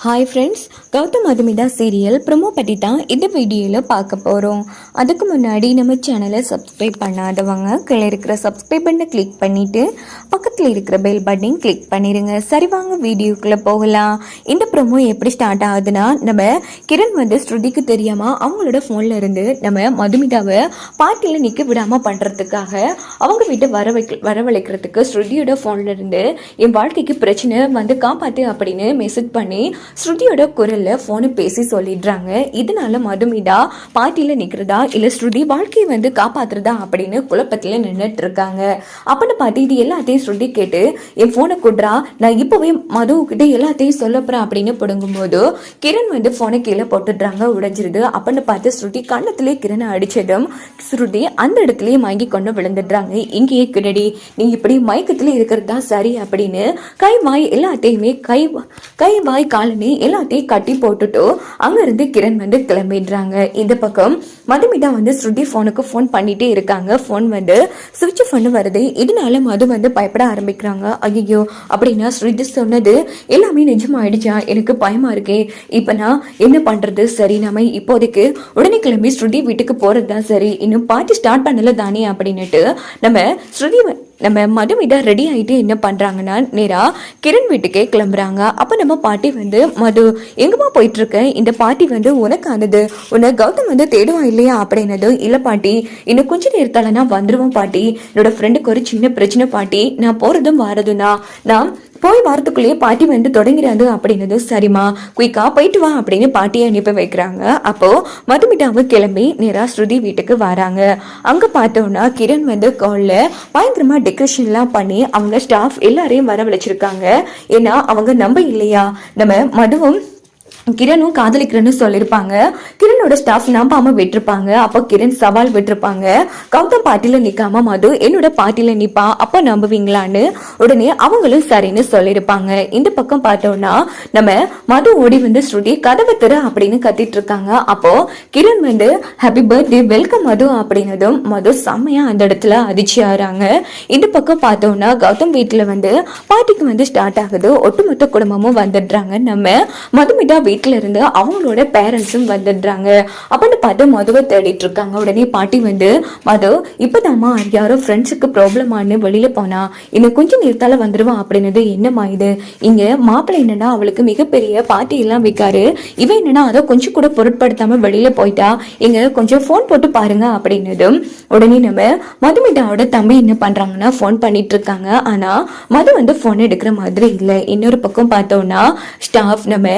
Hi friends Gautham Madhumitha serial promo பற்றி தான் இந்த வீடியோவில் பார்க்க போகிறோம் அதுக்கு முன்னாடி நம்ம சேனலை சப்ஸ்கிரைப் பண்ணாதவங்க கீழே இருக்கிற சப்ஸ்கிரைப் பண்ண கிளிக் பண்ணிவிட்டு பக்கத்தில் இருக்கிற பெல் பட்டன் கிளிக் பண்ணிடுங்க சரி வாங்க வீடியோக்குள்ளே போகலாம். இந்த ப்ரொமோ எப்படி ஸ்டார்ட் ஆகுதுன்னா நம்ம கிரண் வந்து ஸ்ருதிக்கு தெரியாமல் அவங்களோட ஃபோனில் இருந்து நம்ம மதுமிதாவை பாட்டியில் நிற்க விடாமல் பண்ணுறதுக்காக அவங்க வீட்டை வர வைக்க வரவழைக்கிறதுக்கு ஸ்ருதியோட ஃபோனில் இருந்து என் வாழ்க்கைக்கு பிரச்சனை வந்து காப்பாற்று அப்படின்னு மெசேஜ் பண்ணி ஸ்ருதியோட குரல்ல ஃபோனை பேசி சொல்லிடுறாங்க. இதனால மதுமிதா பாட்டியில் நிற்கிறதா இல்லை ஸ்ருதி வாழ்க்கையை வந்து காப்பாத்துறதா அப்படின்னு குழப்பத்தில் நின்றுட்டு இருக்காங்க அப்படின்னு பார்த்து இது எல்லாத்தையும் ஸ்ருதி கேட்டு என் ஃபோனை கொடுறா நான் இப்போவே மது எல்லாத்தையும் சொல்ல அப்படின்னு பிடுங்கும்போது கிரண் வந்து ஃபோனை கீழே போட்டுடுறாங்க உடைஞ்சிருது. அப்படின்னு பார்த்து ஸ்ருதி கண்ணத்திலே கிரணை அடிச்சதும் ஸ்ருதி அந்த இடத்துலயே மயங்கி கொண்டு விழுந்துடுறாங்க. இங்கேயே கிரடி நீ இப்படி மயக்கத்துல இருக்கிறது தான் சரி அப்படின்னு கை வாய் எல்லாத்தையுமே கை கை வாய் பண்ணி எல்லாத்தையும் கட்டி போட்டுட்டு அங்கேருந்து கிரண் வந்து கிளம்பிடுறாங்க. இந்த பக்கம் மதுமிதா வந்து ஸ்ருதி ஃபோனுக்கு ஃபோன் பண்ணிட்டே இருக்காங்க. ஃபோன் வந்து சுவிட்ச் ஃபோன் வருது. இதனால மது வந்து பயப்பட ஆரம்பிக்கிறாங்க. ஐயோ அப்படின்னா ஸ்ருதி சொன்னது எல்லாமே நிஜமாயிடுச்சா? எனக்கு பயமா இருக்கே. இப்போ நான் என்ன பண்ணுறது சரி நம்ம இப்போதைக்கு உடனே கிளம்பி ஸ்ருதி வீட்டுக்கு போகிறது தான் சரி. இன்னும் பார்ட்டி ஸ்டார்ட் பண்ணல தானே அப்படின்னுட்டு நம்ம ஸ்ருதி நம்ம மதுமிதா ரெடி ஆகிட்டு என்ன பண்ணுறாங்கன்னா நேராக கிரண் வீட்டுக்கே கிளம்புறாங்க. அப்போ நம்ம பாட்டி வந்து மது எங்கேம்மா போயிட்டுருக்க? இந்த பாட்டி வந்து உனக்கானது. உன்னை கௌதம் வந்து தேடுவான் இல்லையா? அப்படின்னது இல்லை பாட்டி இன்னும் கொஞ்ச நேரத்தால் நான் வந்துடுவோம் பாட்டி. என்னோட ஃப்ரெண்டுக்கு ஒரு சின்ன பிரச்சனை பாட்டி. நான் போகிறதும் வரதும் தான் நான் போய் வாரத்துக்குள்ளேயே பாட்டி வந்து தொடங்கிறாது அப்படின்னது சரிம்மா குயிக்காக போயிட்டு வா அப்படின்னு பாட்டியை அனுப்பி வைக்கிறாங்க. அப்போது மதுமிட்டாவும் கிளம்பி நேராக ஸ்ருதி வீட்டுக்கு வராங்க. அங்கே பார்த்தோன்னா கிரண் வந்து காலில் பயங்கரமாக டெக்கரேஷன்லாம் பண்ணி அவங்க ஸ்டாஃப் எல்லாரையும் வரவழைச்சிருக்காங்க. ஏன்னா அவங்க நம்ப இல்லையா? நம்ம மதுவும் கிரணும் காதலிக்கிறேன்னு சொல்லியிருப்பாங்க. கிரனோட ஸ்டாஃப் நம்பாம விட்டுருப்பாங்க. அப்போ கிரண் சவால் விட்டுருப்பாங்க. கௌதம் பாட்டில நிக்காம மது என்னோட பாட்டில நிப்பா அப்போ நம்புவீங்களான்னு உடனே அவங்களும் சரின்னு சொல்லியிருப்பாங்க. இந்த பக்கம் பார்த்தோம்னா நம்ம மது ஓடி வந்து ஸ்ருதி கதவை திற அப்படின்னு கத்திட்டு இருக்காங்க அப்போ கிரண் வந்து ஹாப்பி பர்த்டே வெல்கம் மது அப்படின்னதும் மது செம்மையா அந்த இடத்துல அதிர்ச்சி ஆறாங்க இந்த பக்கம் பார்த்தோம்னா கௌதம் வீட்டுல வந்து பாட்டிக்கு வந்து ஸ்டார்ட் ஆகுது. ஒட்டுமொத்த குடும்பமும் வந்துடுறாங்க. நம்ம மதுமிதா வீட்டு இருந்து அவங்களோட பேரண்ட்ஸும் வந்துடுறாங்க. அப்படின்னு பார்த்து மதுவை தேடிட்டு இருக்காங்க. உடனே பாட்டி வந்து மது இப்போதாம்மா யாரோ ஃப்ரெண்ட்ஸுக்கு ப்ராப்ளம் ஆனு வெளியில் போனா. இன்னும் கொஞ்சம் நேரத்தால் வந்துடுவான் அப்படின்னது என்னம்மா இது? இங்கே மாப்பிள்ளை என்னன்னா அவளுக்கு மிகப்பெரிய பாட்டி எல்லாம் வைக்காரு. இவன் என்னன்னா அதை கொஞ்சம் கூட பொருட்படுத்தாமல் வெளியில் போயிட்டா. இங்கே கொஞ்சம் ஃபோன் போட்டு பாருங்க அப்படின்னதும் உடனே நம்ம மதுமிதாவோட தம்பி என்ன பண்ணுறாங்கன்னா ஃபோன் பண்ணிட்டு இருக்காங்க. ஆனால் மது வந்து ஃபோன் எடுக்கிற மாதிரி இல்லை. இன்னொரு பக்கம் பார்த்தோம்னா ஸ்டாஃப் நம்ம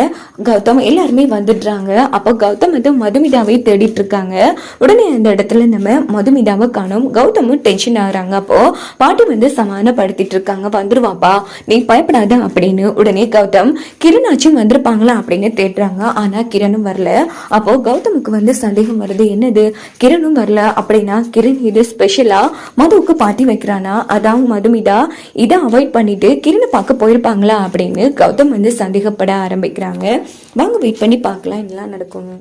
கௌதம் எல்லாருமே வந்துடுறாங்க. அப்போ கௌதம் வந்து மதுமிதாவை தேடிட்டு இருக்காங்க உடனே அந்த இடத்துல நம்ம மதுமிதாவை காணும். கௌதமும் டென்ஷன் ஆகுறாங்க. அப்போ பாட்டி வந்து சமாதானப்படுத்திட்டு இருக்காங்க வந்துருவாப்பா நீ பயப்படாத அப்படின்னு. உடனே கௌதம் கிரணாச்சும் வந்திருப்பாங்களா? அப்படின்னு தேடுறாங்க. ஆனா கிரணும் வரல. அப்போ கௌதமுக்கு வந்து சந்தேகம் வருது. என்னது? கிரணும் வரல அப்படின்னா கிரண் இது ஸ்பெஷலா மதுவுக்கு பாட்டி வைக்கிறானா? அதான் மதுமிதா? இதை அவாய்ட் பண்ணிட்டு கிரணை பார்க்க போயிருப்பாங்களா அப்படின்னு கௌதம் வந்து சந்தேகப்பட ஆரம்பிக்கிறாங்க. வாங்க வெயிட் பண்ணி பார்க்கலாம் என்னலாம் நடக்கும்னு.